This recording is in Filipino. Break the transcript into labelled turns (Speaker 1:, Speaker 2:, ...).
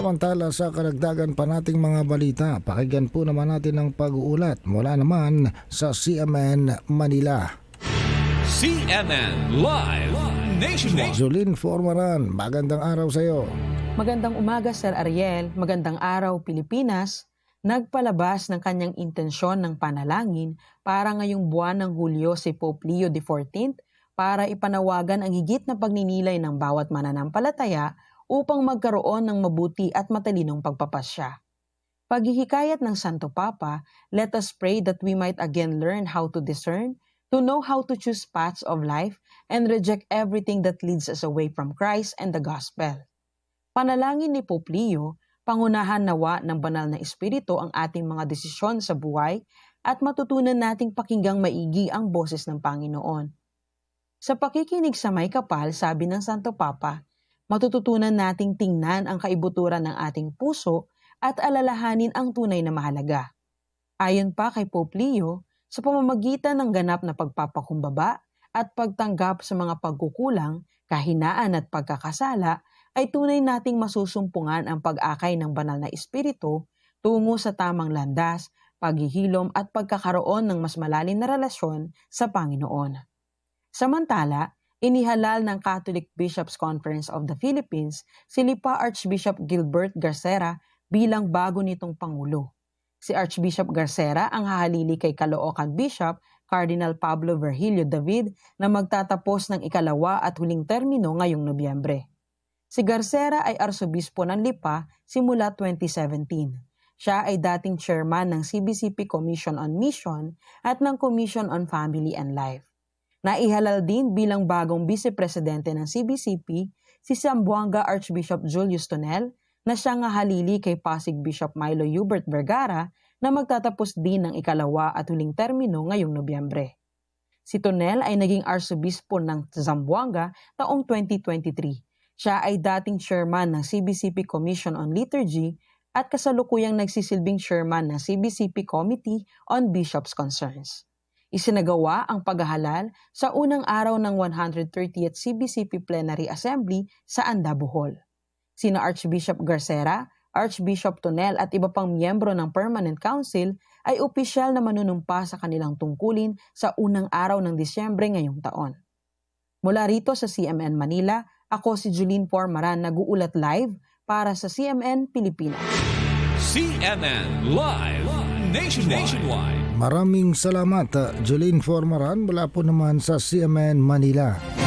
Speaker 1: Samantala sa karagdagan pa nating mga balita, pakinggan po naman natin ang pag-uulat mula naman sa CMN Manila.
Speaker 2: CNN Live Nationwide.
Speaker 1: Jolene Formaran, magandang araw sa iyo.
Speaker 3: Magandang umaga Sir Ariel, magandang araw Pilipinas. Nagpalabas ng kanyang intensyon ng panalangin para ngayong buwan ng Hulyo si Pope Leo XIV para ipanawagan ang higit na pagninilay ng bawat mananampalataya upang magkaroon ng mabuti at matalinong pagpapasya. Paghihikayat ng Santo Papa, let us pray that we might again learn how to discern, to know how to choose paths of life, and reject everything that leads us away from Christ and the Gospel. Panalangin ni Pope Leo, pangunahan nawa ng banal na espiritu ang ating mga desisyon sa buhay at matutunan nating pakinggang maigi ang boses ng Panginoon. Sa pakikinig sa may kapal, sabi ng Santo Papa, matututunan nating tingnan ang kaibuturan ng ating puso at alalahanin ang tunay na mahalaga. Ayon pa kay Pope Leo, sa pamamagitan ng ganap na pagpapakumbaba at pagtanggap sa mga pagkukulang, kahinaan at pagkakasala, ay tunay nating masusumpungan ang pag-akay ng banal na espiritu tungo sa tamang landas, paghihilom at pagkakaroon ng mas malalim na relasyon sa Panginoon. Samantala, inihalal ng Catholic Bishops Conference of the Philippines si Lipa Archbishop Gilbert Garcera bilang bago nitong Pangulo. Si Archbishop Garcera ang hahalili kay Caloocan Bishop Cardinal Pablo Virgilio David na magtatapos ng ikalawa at huling termino ngayong Nobyembre. Si Garcera ay arsobispo ng Lipa simula 2017. Siya ay dating chairman ng CBCP Commission on Mission at ng Commission on Family and Life. Naihalal din bilang bagong vice-presidente ng CBCP si Zamboanga Archbishop Julius Tonel na siya nga halili kay Pasig Bishop Milo Hubert Vergara na magtatapos din ng ikalawa at huling termino ngayong Nobyembre. Si Tonel ay naging arsobispo ng Zamboanga taong 2023. Siya ay dating chairman ng CBCP Commission on Liturgy at kasalukuyang nagsisilbing chairman ng CBCP Committee on Bishops' Concerns. Isinagawa ang paghahalal sa unang araw ng 130th CBCP Plenary Assembly sa Anda, Bohol. Sina Archbishop Garcera, Archbishop Tonel at iba pang miyembro ng Permanent Council ay opisyal na manunumpa sa kanilang tungkulin sa unang araw ng Disyembre ngayong taon. Mula rito sa CMN Manila, ako si Julene Pormaran nag-uulat live para sa CMN Pilipinas.
Speaker 2: CNN Live. Nationwide.
Speaker 1: Maraming salamat, Jolene Formaran mula po naman sa CMN Manila.